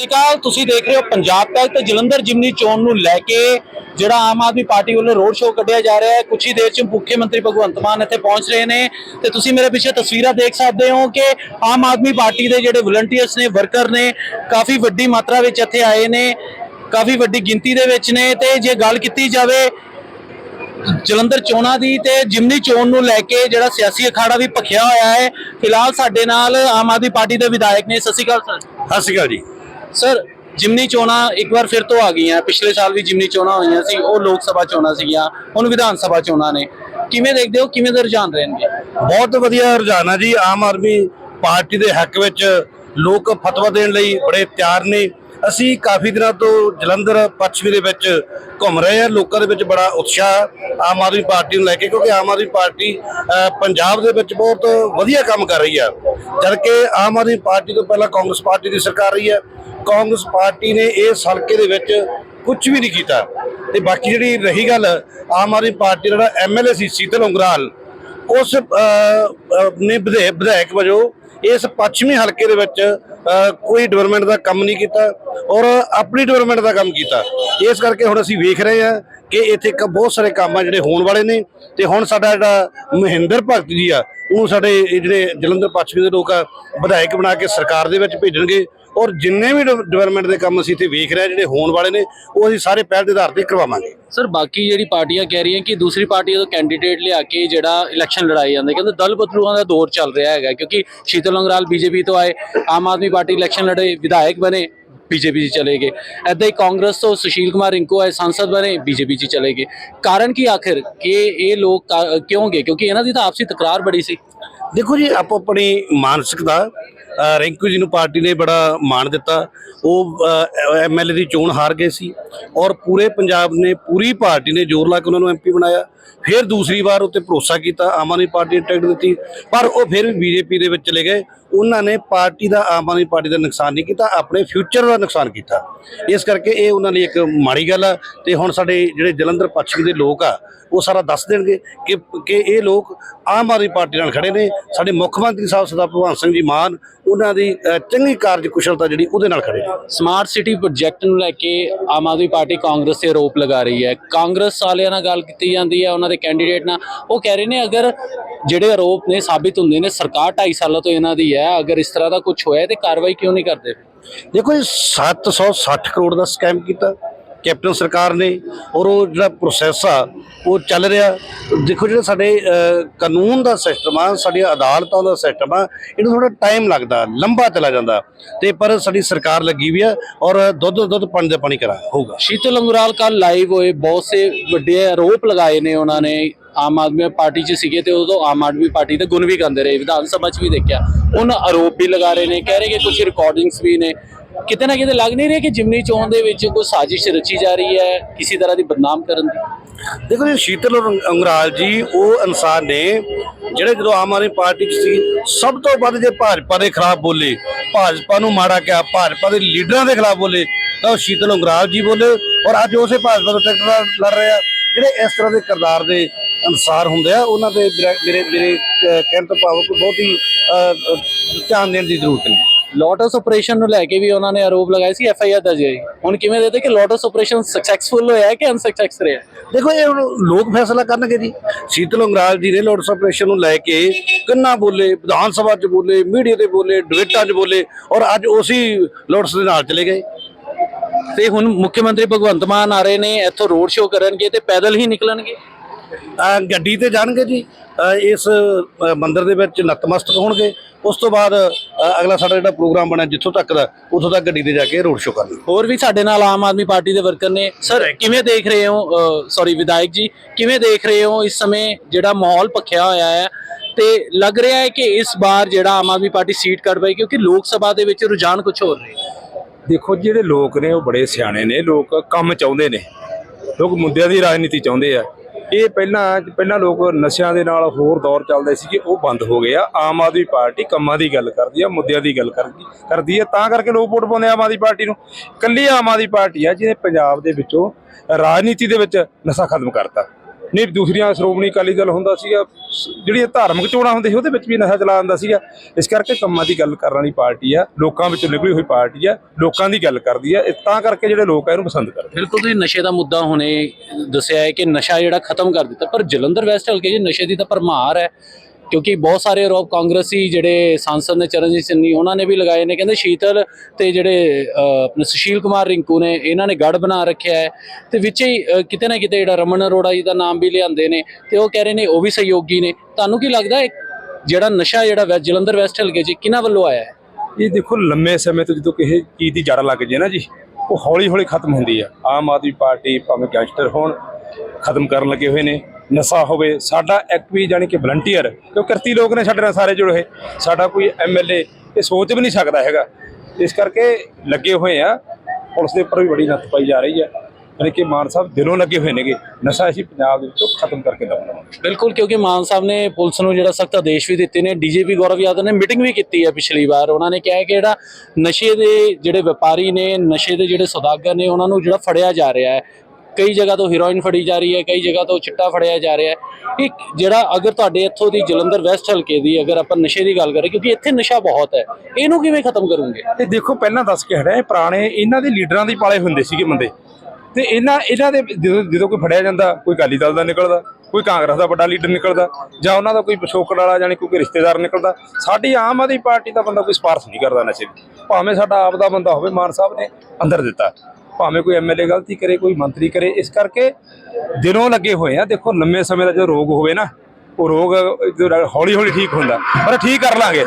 ਸਤਿ ਸ਼੍ਰੀ ਅਕਾਲ, ਤੁਸੀਂ ਦੇਖ ਰਹੇ ਹੋ ਪੰਜਾਬ ਤੱਕ ਤੇ ਜਲੰਧਰ ਜਿਮਨੀ ਚੋਣ ਨੂੰ ਲੈ ਕੇ ਜਿਹੜਾ ਆਮ ਆਦਮੀ ਪਾਰਟੀ ਵੱਲੋਂ ਰੋਡ ਸ਼ੋਅ ਕੱਢਿਆ ਜਾ ਰਿਹਾ ਹੈ। ਕੁਛ ਹੀ ਦੇਰ ਚ ਮੁੱਖ ਮੰਤਰੀ ਭਗਵੰਤ ਮਾਨ ਇੱਥੇ ਪਹੁੰਚ ਰਹੇ ਨੇ ਤੇ ਤੁਸੀਂ ਮੇਰੇ ਪਿੱਛੇ ਤਸਵੀਰਾਂ ਦੇਖ ਸਕਦੇ ਹੋ ਕਿ ਆਮ ਆਦਮੀ ਪਾਰਟੀ ਦੇ ਜਿਹੜੇ ਵਲੰਟੀਅਰਸ ਨੇ ਵਰਕਰ ਨੇ, ਕਾਫੀ ਵੱਡੀ ਮਾਤਰਾ ਵਿੱਚ ਇੱਥੇ ਆਏ ਨੇ, ਕਾਫੀ ਵੱਡੀ ਗਿਣਤੀ ਦੇ ਵਿੱਚ ਨੇ ਤੇ ਜੇ ਗੱਲ ਕੀਤੀ ਜਾਵੇ ਜਲੰਧਰ ਚੋਣਾਂ ਦੀ ਤੇ ਜਿਮਨੀ ਚੋਣ ਨੂੰ ਲੈ ਕੇ ਜਿਹੜਾ ਸਿਆਸੀ ਅਖਾੜਾ ਵੀ ਭਖਿਆ ਹੋਇਆ ਹੈ, ਫਿਲਹਾਲ ਸਾਡੇ ਨਾਲ ਆਮ ਆਦਮੀ ਪਾਰਟੀ ਦੇ ਵਿਧਾਇਕ ਨੇ। ਸਤਿ ਸ਼੍ਰੀ ਅਕਾਲ ਸਰ। ਸਤਿ ਸ਼੍ਰੀ ਅਕਾਲ ਜੀ। ਸਰ, ਜਿਮਨੀ ਚੋਣਾਂ ਇੱਕ ਵਾਰ ਫਿਰ ਤੋਂ ਆ ਗਈਆਂ। ਪਿਛਲੇ ਸਾਲ ਵੀ ਜਿਮਨੀ ਚੋਣਾਂ ਹੋਈਆਂ ਸੀ, ਉਹ ਲੋਕ ਸਭਾ ਚੋਣਾਂ ਸੀਗੀਆਂ, ਹੁਣ ਵਿਧਾਨ ਸਭਾ ਚੋਣਾਂ ਨੇ। ਕਿਵੇਂ ਦੇਖਦੇ ਹੋ, ਕਿਵੇਂ ਦੇ ਰੁਝਾਨ ਰਹਿਣਗੇ? ਬਹੁਤ ਵਧੀਆ ਰੁਝਾਨ ਆ ਜੀ। ਆਮ ਆਦਮੀ ਪਾਰਟੀ ਦੇ ਹੱਕ ਵਿੱਚ ਲੋਕ ਫਤਵਾ ਦੇਣ ਲਈ ਬੜੇ ਤਿਆਰ ਨੇ। ਅਸੀਂ ਕਾਫੀ ਦਿਨਾਂ ਤੋਂ ਜਲੰਧਰ ਪੱਛਮੀ ਦੇ ਵਿੱਚ ਘੁੰਮ ਰਹੇ ਹਾਂ। ਲੋਕਾਂ ਦੇ ਵਿੱਚ ਬੜਾ ਉਤਸ਼ਾਹ ਆਮ ਆਦਮੀ ਪਾਰਟੀ ਨੂੰ ਲੈ ਕੇ, ਕਿਉਂਕਿ ਆਮ ਆਦਮੀ ਪਾਰਟੀ ਪੰਜਾਬ ਦੇ ਵਿੱਚ ਬਹੁਤ ਵਧੀਆ ਕੰਮ ਕਰ ਰਹੀ ਆ। ਜਦ ਕਿ ਆਮ ਆਦਮੀ ਪਾਰਟੀ ਤੋਂ ਪਹਿਲਾਂ ਕਾਂਗਰਸ ਪਾਰਟੀ ਦੀ ਸਰਕਾਰ ਰਹੀ ਹੈ ਕਾਂਗਰਸ ਪਾਰਟੀ ਨੇ ਇਸ ਹਲਕੇ ਦੇ ਵਿੱਚ ਕੁਝ ਵੀ ਨਹੀਂ ਕੀਤਾ। ਤੇ ਬਾਕੀ ਜਿਹੜੀ ਰਹੀ ਗੱਲ, ਆਮ ਆਦਮੀ ਪਾਰਟੀ ਦਾ ਜਿਹੜਾ ਐਮਐਲਏ ਸੀ, ਸੀਤਲ ਉਂਗਰਾਲ, ਉਸ ਨੇ ਵਿਧਾਇਕ ਵਿਧਾਇਕ ਵਜੋਂ ਇਸ ਪੱਛਮੀ ਹਲਕੇ ਦੇ ਵਿੱਚ ਕੋਈ ਡਿਵੈਲਪਮੈਂਟ ਦਾ ਕੰਮ ਨਹੀਂ ਕੀਤਾ ਔਰ ਆਪਣੀ ਡਿਵੈਲਪਮੈਂਟ ਦਾ ਕੰਮ ਕੀਤਾ। ਇਸ ਕਰਕੇ ਹੁਣ ਅਸੀਂ ਵੇਖ ਰਹੇ ਹਾਂ ਕਿ ਇੱਥੇ ਇੱਕ ਬਹੁਤ ਸਾਰੇ ਕੰਮ ਆ ਜਿਹੜੇ ਹੋਣ ਵਾਲੇ ਨੇ ਤੇ ਹੁਣ ਸਾਡਾ ਜਿਹੜਾ ਮਹਿੰਦਰ ਭਗਤ ਜੀ ਆ ਉਹ ਸਾਡੇ ਜਿਹੜੇ ਜਲੰਧਰ ਪੱਛਮੀ ਦੇ ਲੋਕ ਆ, ਵਿਧਾਇਕ ਬਣਾ ਕੇ ਸਰਕਾਰ ਦੇ ਵਿੱਚ ਭੇਜਣਗੇ। ਔਰ ਜਿੰਨੇ ਵੀ ਡਿਵੈਲਪਮੈਂਟ ਦੇ ਕੰਮ ਅਸੀਂ ਇੱਥੇ ਵੇਖ ਰਹੇ ਜਿਹੜੇ ਹੋਣ ਵਾਲੇ ਨੇ ਉਹ ਅਸੀਂ ਸਾਰੇ ਪਹਿਲ ਦੇ ਆਧਾਰ ਤੇ ਕਰਵਾਵਾਂਗੇ। ਸਰ ਬਾਕੀ ਜਿਹੜੀ ਪਾਰਟੀਆਂ ਕਹਿ ਰਹੀਆਂ ਕਿ ਦੂਸਰੀ ਪਾਰਟੀ ਤੋਂ ਕੈਂਡੀਡੇਟ ਲਿਆ ਕੇ ਜਿਹੜਾ ਇਲੈਕਸ਼ਨ ਲੜਾਈ ਜਾਂਦੇ ਕਹਿੰਦੇ ਦਲ ਬਦਲੂਆਂ ਦਾ ਦੌਰ ਚੱਲ ਰਿਹਾ ਹੈਗਾ ਕਿਉਂਕਿ ਸ਼ੀਤਲ ਅੰਗਰਾਲ ਬੀਜੇਪੀ ਤੋਂ ਆਏ ਆਮ ਆਦਮੀ ਪਾਰਟੀ ਇਲੈਕਸ਼ਨ ਲੜੇ ਵਿਧਾਇਕ ਬਣੇ ਬੀਜੇਪੀ 'ਚ ਚਲੇ ਗਏ। ਐਦਾਂ ਹੀ ਕਾਂਗਰਸ ਤੋਂ ਸੁਸ਼ੀਲ ਕੁਮਾਰ ਰਿੰਕੂ ਆਏ ਸੰਸਦ ਬਣੇ ਬੀਜੇਪੀ 'ਚ ਚਲੇ ਗਏ। ਕਾਰਨ ਕੀ ਆਖਿਰ? ਕਿ ਇਹ ਲੋਕ ਕਿਉਂ ਗਏ? ਕਿਉਂਕਿ ਇਹਨਾਂ ਦੀ ਤਾਂ ਆਪਸੀ ਤਕਰਾਰ ਬੜੀ ਸੀ। ਦੇਖੋ ਜੀ ਆਪੋ ਆਪਣੀ ਮਾਨਸਿਕਤਾ ਰਿੰਕੂ ਜੀ ਨੂੰ ਪਾਰਟੀ ਨੇ ਬੜਾ ਮਾਣ ਦਿੱਤਾ। ਉਹ ਐਮਐਲਏ ਦੀ ਚੋਣ ਹਾਰ ਗਏ ਸੀ ਔਰ ਪੂਰੇ ਪੰਜਾਬ ਨੇ, ਪੂਰੀ ਪਾਰਟੀ ਨੇ ਜ਼ੋਰ ਲਾ ਕੇ ਉਹਨਾਂ ਨੂੰ ਐਮਪੀ ਬਣਾਇਆ। ਫਿਰ ਦੂਸਰੀ ਵਾਰ ਉੱਤੇ ਭਰੋਸਾ ਕੀਤਾ, ਆਮ ਆਦਮੀ ਪਾਰਟੀ ਨੇ ਟਿਕਟ ਦਿੱਤੀ, ਪਰ ਉਹ ਫਿਰ ਵੀ ਬੀਜੇਪੀ ਦੇ ਵਿੱਚ ਚਲੇ ਗਏ। ਉਹਨਾਂ ਨੇ ਪਾਰਟੀ ਦਾ, ਆਮ ਆਦਮੀ ਪਾਰਟੀ ਦਾ ਨੁਕਸਾਨ ਨਹੀਂ ਕੀਤਾ, ਆਪਣੇ ਫਿਊਚਰ ਦਾ ਨੁਕਸਾਨ ਕੀਤਾ। ਇਸ ਕਰਕੇ ਇਹ ਉਹਨਾਂ ਲਈ ਇੱਕ ਮਾੜੀ ਗੱਲ ਆ ਤੇ ਹੁਣ ਸਾਡੇ ਜਿਹੜੇ ਜਲੰਧਰ ਪੱਛਮੀ ਦੇ ਲੋਕ ਆ, ਉਹ ਸਾਰਾ ਦੱਸ ਦੇਣਗੇ ਕਿ ਕਿ ਇਹ ਲੋਕ ਆਮ ਆਦਮੀ ਪਾਰਟੀ ਨਾਲ ਖੜੇ ਨੇ। ਸਾਡੇ ਮੁੱਖ ਮੰਤਰੀ ਸਾਹਿਬ ਸਰਦਾਰ ਭਗਵੰਤ ਸਿੰਘ ਜੀ ਮਾਨ, ਉਹਨਾਂ ਦੀ ਚੰਗੀ ਕਾਰਜਕੁਸ਼ਲਤਾ ਜਿਹੜੀ ਉਹਦੇ ਨਾਲ ਖੜੇ ਨੇ। ਸਮਾਰਟ ਸਿਟੀ ਪ੍ਰੋਜੈਕਟ ਨੂੰ ਲੈ ਕੇ ਆਮ ਆਦਮੀ ਪਾਰਟੀ ਕਾਂਗਰਸ ਤੇ ਆਰੋਪ ਲਗਾ ਰਹੀ ਹੈ। ਕਾਂਗਰਸ ਵਾਲਿਆਂ ਨਾਲ ਗੱਲ ਕੀਤੀ ਜਾਂਦੀ ਹੈ, ਉਹਨਾਂ ਦੇ ਕੈਂਡੀਡੇਟ ਨਾਲ। ਉਹ ਕਹਿ ਰਹੇ ਨੇ, ਅਗਰ ਜਿਹੜੇ ਆਰੋਪ ਨੇ ਸਾਬਿਤ ਹੁੰਦੇ ਨੇ, ਸਰਕਾਰ 2.5 ਸਾਲਾਂ ਤੋਂ ਇਹਨਾਂ ਦੀ ਹੈ ਅਗਰ ਇਸ ਤਰ੍ਹਾਂ ਦਾ ਕੁਝ ਹੋਇਆ ਤੇ ਕਾਰਵਾਈ ਕਿਉਂ ਨਹੀਂ ਕਰਦੇ? ਦੇਖੋ ਜੀ 760 ਕਰੋੜ ਦਾ ਸਕੈਮ ਕੀਤਾ। ਕੈਪਟਨ ਸਰਕਾਰ ਨੇ ਔਰ ਉਹ ਜਿਹੜਾ ਪ੍ਰੋਸੈਸ ਆ, ਉਹ ਚੱਲ ਰਿਹਾ। ਦੇਖੋ ਜਿਹੜਾ ਸਾਡੇ ਕਾਨੂੰਨ ਦਾ ਸਿਸਟਮ ਆ, ਸਾਡੀਆਂ ਅਦਾਲਤਾਂ ਦਾ ਸਿਸਟਮ ਆ, ਇਹਨੂੰ ਥੋੜਾ ਟਾਈਮ ਲੱਗਦਾ, ਲੰਬਾ ਚਲਾ ਜਾਂਦਾ। ਤੇ ਪਰ ਸਾਡੀ ਸਰਕਾਰ ਲੱਗੀ ਵੀ ਆ ਔਰ ਦੁੱਧ ਦੁੱਧ ਪਾਣੀ ਦਾ ਪਾਣੀ ਕਰਾ, ਹੋਊਗਾ। ਸ਼ੀਤਲ ਅੰਗਰਾਲ ਕੱਲ ਲਾਈਵ ਹੋਏ, ਬਹੁਤ ਸੇ ਵੱਡੇ ਆਰੋਪ ਲਗਾਏ ਨੇ ਉਹਨਾਂ ਨੇ। ਆਮ ਆਦਮੀ ਪਾਰਟੀ 'ਚ ਸੀਗੇ ਤੇ ਉਦੋਂ ਆਮ ਆਦਮੀ ਪਾਰਟੀ ਦੇ ਗੁਣ ਵੀ ਗਾਉਂਦੇ ਰਹੇ, ਵਿਧਾਨ ਸਭਾ 'ਚ ਵੀ ਦੇਖਿਆ। ਉਹਨਾਂ ਆਰੋਪ ਵੀ ਲਗਾ ਰਹੇ ਨੇ, ਕਹਿ ਰਹੇ ਕਿ ਕੁਝ ਰਿਕਾਰਡਿੰਗਸ ਵੀ ਨੇ। ਕਿਤੇ ਨਾ ਕਿਤੇ ਲੱਗ ਨਹੀਂ ਰਿਹਾ ਕਿ ਜਿਮਨੀ ਚੋਣ ਦੇ ਵਿੱਚ ਕੋਈ ਸਾਜ਼ਿਸ਼ ਰਚੀ ਜਾ ਰਹੀ ਹੈ, ਕਿਸੇ ਤਰ੍ਹਾਂ ਦੀ ਬਦਨਾਮ ਕਰਨ ਦੀ? ਦੇਖੋ ਜੀ, ਸ਼ੀਤਲ ਅੰਗਰਾਲ ਜੀ, ਉਹ ਇਨਸਾਨ ਨੇ ਜਿਹੜੇ ਜਦੋਂ ਆਮ ਆਦਮੀ ਪਾਰਟੀ 'ਚ ਸੀ, ਸਭ ਤੋਂ ਵੱਧ ਜੇ ਭਾਜਪਾ ਦੇ ਖਿਲਾਫ ਬੋਲੇ, ਭਾਜਪਾ ਨੂੰ ਮਾੜਾ ਕਿਹਾ, ਭਾਜਪਾ ਦੇ ਲੀਡਰਾਂ ਦੇ ਖਿਲਾਫ ਬੋਲੇ, ਤਾਂ ਉਹ ਸ਼ੀਤਲ ਅੰਗਰਾਲ ਜੀ ਬੋਲੇ ਔਰ ਅੱਜ ਉਸੇ ਭਾਜਪਾ ਤੋਂ ਟਿਕਟ ਲੜ ਰਹੇ ਆ। ਜਿਹੜੇ ਇਸ ਤਰ੍ਹਾਂ ਦੇ ਕਿਰਦਾਰ ਦੇ ਅਨਸਾਰ ਹੁੰਦੇ ਆ, ਉਹਨਾਂ ਦੇ ਮੇਰੇ ਮੇਰੇ ਕਹਿਣ ਤੋਂ ਭਾਵ ਕੋਈ ਬਹੁਤ ਹੀ ਧਿਆਨ ਦੇਣ ਦੀ ਜ਼ਰੂਰਤ ਨਹੀਂ। ਲੋਟਸ ਆਪਰੇਸ਼ਨ ਨੂੰ ਲੈ ਕੇ ਵੀ ਉਹਨਾਂ ਨੇ ਆਰੋਪ ਲਗਾਏ ਸੀ ਐਫ ਆਈ ਆਰ ਦਰਜ ਹੋਈ। ਹੁਣ ਕਿਵੇਂ ਦੇਤੇ ਕਿ ਲੋਟਸ ਆਪਰੇਸ਼ਨ ਸਕਸੈਸਫੁਲ ਹੋਇਆ ਕਿ ਅਨਸਕਸੈਸ ਰਿਹਾ ਦੇਖੋ ਇਹ ਹੁਣ ਲੋਕ ਫੈਸਲਾ ਕਰਨਗੇ ਜੀ। ਸ਼ੀਤਲ ਅੰਗਰਾਲ ਜੀ ਨੇ ਲੋਟਸ ਆਪਰੇਸ਼ਨ ਨੂੰ ਲੈ ਕੇ ਕਿੰਨਾ ਬੋਲੇ ਵਿਧਾਨ ਸਭਾ 'ਚ ਬੋਲੇ ਮੀਡੀਆ ਤੇ ਬੋਲੇ ਡਿਬੇਟਾਂ 'ਚ ਬੋਲੇ ਔਰ ਅੱਜ ਉਸੇ ਲੋਟਸ ਦੇ ਨਾਲ ਚਲੇ ਗਏ। ਤੇ ਹੁਣ ਮੁੱਖ ਮੰਤਰੀ ਭਗਵੰਤ ਮਾਨ ਆ ਰਹੇ ਨੇ ਇੱਥੋਂ ਰੋਡ ਸ਼ੋਅ ਕਰਨਗੇ ਤੇ ਪੈਦਲ ਹੀ ਨਿਕਲਣਗੇ। ਗੱਡੀ ਤੇ ਜਾਣਗੇ ਜੀ। ਇਸ ਮੰਦਿਰ ਦੇ ਵਿੱਚ ਨਤਮਸਤਕ ਹੋਣਗੇ। ਉਸ ਤੋਂ ਬਾਅਦ ਅਗਲਾ ਸਾਡਾ ਜਿਹੜਾ ਪ੍ਰੋਗਰਾਮ ਬਣਿਆ ਜਿੱਥੋਂ ਤੱਕ ਦਾ ਉੱਥੋਂ ਤੱਕ ਗੱਡੀ ਤੇ ਜਾ ਕੇ ਰੋਡ ਸ਼ੋਅ ਕਰਨਾ ਹੋਰ ਵੀ ਸਾਡੇ ਨਾਲ ਆਮ ਆਦਮੀ ਪਾਰਟੀ ਦੇ ਵਰਕਰ ਨੇ। ਸਰ ਕਿਵੇਂ ਦੇਖ ਰਹੇ ਹੋ ਸੌਰੀ ਵਿਧਾਇਕ ਜੀ ਕਿਵੇਂ ਦੇਖ ਰਹੇ ਹੋ ਇਸ ਸਮੇਂ ਜਿਹੜਾ ਮਾਹੌਲ ਭਖਿਆ ਹੋਇਆ ਹੈ? ਤੇ ਲੱਗ ਰਿਹਾ ਹੈ ਕਿ ਇਸ ਵਾਰ ਜਿਹੜਾ ਆਮ ਆਦਮੀ ਪਾਰਟੀ ਸੀਟ ਕੱਢ ਪਈ ਕਿਉਂਕਿ ਲੋਕ ਸਭਾ ਦੇ ਵਿੱਚ ਰੁਝਾਨ ਕੁਝ ਹੋਰ ਰਿਹਾ ਦੇਖੋ ਜਿਹੜੇ ਲੋਕ ਨੇ ਉਹ ਬੜੇ ਸਿਆਣੇ ਨੇ। ਲੋਕ ਕੰਮ ਚਾਹੁੰਦੇ ਨੇ। ਲੋਕ ਮੁੱਦਿਆਂ ਦੀ ਰਾਜਨੀਤੀ ਚਾਹੁੰਦੇ ਆ। ਇਹ ਪਹਿਲਾਂ ਪਹਿਲਾਂ ਲੋਕ ਨਸ਼ਿਆਂ ਦੇ ਨਾਲ ਹੋਰ ਦੌਰ ਚੱਲਦੇ ਸੀਗੇ, ਉਹ ਬੰਦ ਹੋ ਗਏ ਆਮ ਆਦਮੀ ਪਾਰਟੀ ਕੰਮਾਂ ਦੀ ਗੱਲ ਕਰਦੀ ਆ, ਮੁੱਦਿਆਂ ਦੀ ਗੱਲ ਕਰਦੀ ਕਰਦੀ ਆ। ਤਾਂ ਕਰਕੇ ਲੋਕ ਵੋਟ ਪਾਉਂਦੇ ਆਮ ਆਦਮੀ ਪਾਰਟੀ ਨੂੰ। ਕੱਲੀ ਆਮ ਆਦਮੀ ਪਾਰਟੀ ਆ ਜਿਹਨੇ ਪੰਜਾਬ ਦੇ ਵਿੱਚੋਂ ਰਾਜਨੀਤੀ ਦੇ ਵਿੱਚ ਨਸ਼ਾ ਖਤਮ ਕਰਤਾ। ਨਹੀਂ, ਦੂਸਰੀਆਂ ਸ਼੍ਰੋਮਣੀ ਅਕਾਲੀ ਦਲ ਹੁੰਦਾ ਸੀਗਾ ਜਿਹੜੀਆਂ ਧਾਰਮਿਕ ਚੋਣਾਂ ਹੁੰਦੀਆਂ ਸੀ, ਉਹਦੇ ਵਿੱਚ ਵੀ ਨਸ਼ਾ ਚਲਾ ਜਾਂਦਾ ਸੀਗਾ। ਇਸ ਕਰਕੇ ਕੰਮਾਂ ਦੀ ਗੱਲ ਕਰਨ ਵਾਲੀ ਪਾਰਟੀ ਆ, ਲੋਕਾਂ ਵਿੱਚੋਂ ਨਿਕਲੀ ਹੋਈ ਪਾਰਟੀ ਆ, ਲੋਕਾਂ ਦੀ ਗੱਲ ਕਰਦੀ ਆ ਤਾਂ ਕਰਕੇ ਜਿਹੜੇ ਲੋਕ ਆ, ਇਹਨੂੰ ਪਸੰਦ ਕਰਦੇ ਬਿਲਕੁਲ ਤੁਸੀਂ ਨਸ਼ੇ ਦਾ ਮੁੱਦਾ ਹੁਣੇ ਦੱਸਿਆ ਹੈ ਕਿ ਨਸ਼ਾ ਜਿਹੜਾ ਖਤਮ ਕਰ ਦਿੱਤਾ, ਪਰ ਜਲੰਧਰ ਵੈਸਟ ਹਲਕੇ 'ਚ ਨਸ਼ੇ ਦੀ ਤਾਂ ਭਰਮਾਰ ਹੈ। ਕਿਉਂਕਿ ਬਹੁਤ ਸਾਰੇ ਆਰੋਪ ਕਾਂਗਰਸੀ ਜਿਹੜੇ ਸਾਂਸਦ ਨੇ ਚਰਨਜੀਤ ਸਿੰਨੀ, ਉਹਨਾਂ ਨੇ ਵੀ ਲਗਾਏ ਨੇ। ਕਹਿੰਦੇ ਸ਼ੀਤਲ ਤੇ ਜਿਹੜੇ ਆਪਣੇ ਸੁਸ਼ੀਲ ਕੁਮਾਰ ਰਿੰਕੂ ਨੇ, ਇਹਨਾਂ ਨੇ ਗੜ ਬਣਾ ਰੱਖਿਆ ਹੈ। ਤੇ ਵਿੱਚ ਹੀ ਕਿਤੇ ਨਾ ਕਿਤੇ ਜਿਹੜਾ ਰਮਨ ਅਰੋੜਾ ਜੀ ਦਾ ਨਾਮ ਵੀ ਲਿਆਂਦੇ ਨੇ ਤੇ ਉਹ ਕਹਿ ਰਹੇ ਨੇ ਉਹ ਵੀ ਸਹਿਯੋਗੀ ਨੇ। ਤੁਹਾਨੂੰ ਕੀ ਲੱਗਦਾ ਹੈ, ਜਿਹੜਾ ਨਸ਼ਾ ਜਿਹੜਾ ਵੈ- ਜਲੰਧਰ ਵੈਸਟ ਹਲਕੇ 'ਚ ਕਿਹਨਾਂ ਵੱਲੋਂ ਆਇਆ ਹੈ? ਇਹ ਦੇਖੋ, ਲੰਮੇ ਸਮੇਂ ਤੋਂ ਜਦੋਂ ਕਿਸੇ ਚੀਜ਼ ਦੀ ਜੜ ਲੱਗ ਜੇ ਨਾ ਜੀ, ਉਹ ਹੌਲੀ ਹੌਲੀ ਖਤਮ ਹੁੰਦੀ ਆ। ਆਮ ਆਦਮੀ ਪਾਰਟੀ ਭਾਵੇਂ ਗੈਂਗਸਟਰ ਹੋਣ, ਖਤਮ ਕਰਨ ਲੱਗੇ ਹੋਏ ਨੇ। ਨਸ਼ਾ ਹੋਵੇ, ਸਾਡਾ ਇੱਕ ਵੀ ਜਾਣੀ ਕਿ ਵਲੰਟੀਅਰ ਕਿਉਂ ਕਿਰਤੀ ਲੋਕ ਨੇ ਸਾਡੇ ਨਾਲ ਸਾਰੇ ਜੁੜੇ ਹੋਏ। ਸਾਡਾ ਕੋਈ ਐਮਐਲਏ ਇਹ ਸੋਚ ਵੀ ਨਹੀਂ ਸਕਦਾ ਹੈਗਾ। ਇਸ ਕਰਕੇ ਲੱਗੇ ਹੋਏ ਆ, ਪੁਲਿਸ ਦੇ ਉੱਪਰ ਵੀ ਬੜੀ ਨੱਥ ਪਾਈ ਜਾ ਰਹੀ ਹੈ ਯਾਨੀ ਕਿ ਮਾਨ ਸਾਹਿਬ ਦਿਲੋਂ ਲੱਗੇ ਹੋਏ ਨੇਗੇ। ਨਸ਼ਾ ਅਸੀਂ ਪੰਜਾਬ ਦੇ ਵਿੱਚੋਂ ਖਤਮ ਕਰਕੇ ਦਵਾਂਗੇ ਬਿਲਕੁਲ, ਕਿਉਂਕਿ ਮਾਨ ਸਾਹਿਬ ਨੇ ਪੁਲਿਸ ਨੂੰ ਜਿਹੜਾ ਸਖਤ ਆਦੇਸ਼ ਵੀ ਦਿੱਤੇ ਨੇ। ਡੀਜੀਪੀ ਗੌਰਵ ਯਾਦਵ ਨੇ ਮੀਟਿੰਗ ਵੀ ਕੀਤੀ ਹੈ ਪਿਛਲੀ ਵਾਰ। ਉਹਨਾਂ ਨੇ ਕਿਹਾ ਕਿ ਜਿਹੜਾ ਨਸ਼ੇ ਦੇ ਜਿਹੜੇ ਵਪਾਰੀ ਨੇ, ਨਸ਼ੇ ਦੇ ਜਿਹੜੇ ਸੌਦਾਗਰ ਨੇ, ਉਹਨਾਂ ਨੂੰ ਜਿਹੜਾ ਫੜਿਆ ਜਾ ਰਿਹਾ ਹੈ। ਕਈ ਜਗ੍ਹਾ ਤੋਂ ਹੀਰੋਇਨ ਫੜੀ ਜਾ ਰਹੀ ਹੈ, ਕਈ ਜਗ੍ਹਾ ਤੋਂ ਚਿੱਟਾ ਫੜਿਆ ਜਾ ਰਿਹਾ ਹੈ। ਇਹ ਜਿਹੜਾ ਅਗਰ ਤੁਹਾਡੇ ਇੱਥੋਂ ਦੀ ਜਲੰਧਰ ਵੈਸਟ ਹਲਕੇ ਦੀ ਅਗਰ ਆਪਾਂ ਨਸ਼ੇ ਦੀ ਗੱਲ ਕਰੀਏ, ਕਿਉਂਕਿ ਇੱਥੇ ਨਸ਼ਾ ਬਹੁਤ ਹੈ, ਇਹਨੂੰ ਕਿਵੇਂ ਖਤਮ ਕਰੋਗੇ? ਤੇ ਦੇਖੋ, ਪਹਿਲਾਂ ਦੱਸ ਕੇ ਹਟਿਆ, ਇਹ ਪੁਰਾਣੇ ਇਹਨਾਂ ਦੇ ਲੀਡਰਾਂ ਦੇ ਪਾਲੇ ਹੁੰਦੇ ਸੀਗੇ ਬੰਦੇ। ਤੇ ਇਹਨਾਂ ਇਹਨਾਂ ਦੇ ਜਦੋਂ ਜਦੋਂ ਕੋਈ ਫੜਿਆ ਜਾਂਦਾ, ਕੋਈ ਅਕਾਲੀ ਦਲ ਦਾ ਨਿਕਲਦਾ, ਕੋਈ ਕਾਂਗਰਸ ਦਾ ਵੱਡਾ ਲੀਡਰ ਨਿਕਲਦਾ, ਜਾਂ ਉਹਨਾਂ ਦਾ ਕੋਈ ਪਿਛੋਕੜ ਵਾਲਾ ਜਾਨੀ ਕੋਈ ਰਿਸ਼ਤੇਦਾਰ ਨਿਕਲਦਾ, ਸਾਡੀ ਆਮ ਆਦਮੀ ਪਾਰਟੀ ਦਾ ਬੰਦਾ ਕੋਈ ਸਪਾਰਸ਼ ਨਹੀਂ ਕਰਦਾ ਨਸ਼ੇ ਭਾਵੇਂ ਸਾਡਾ ਆਪ ਦਾ ਬੰਦਾ ਹੋਵੇ, ਮਾਨ ਸਾਹਿਬ ਨੇ ਅੰਦਰ ਦਿੱਤਾ। ਭਾਵੇਂ ਕੋਈ ਐਮਐਲਏ ਗਲਤੀ ਕਰੇ, ਕੋਈ ਮੰਤਰੀ ਕਰੇ, ਇਸ ਕਰਕੇ ਦਿਨੋਂ ਲੱਗੇ ਹੋਏ ਆ। ਦੇਖੋ, ਲੰਮੇ ਸਮੇਂ ਦਾ ਜੋ ਰੋਗ ਹੋਵੇ ਨਾ, ਉਹ ਰੋਗ ਹੌਲੀ ਹੌਲੀ ਠੀਕ ਹੁੰਦਾ, ਪਰ ਠੀਕ ਕਰ ਲਾਂਗੇ।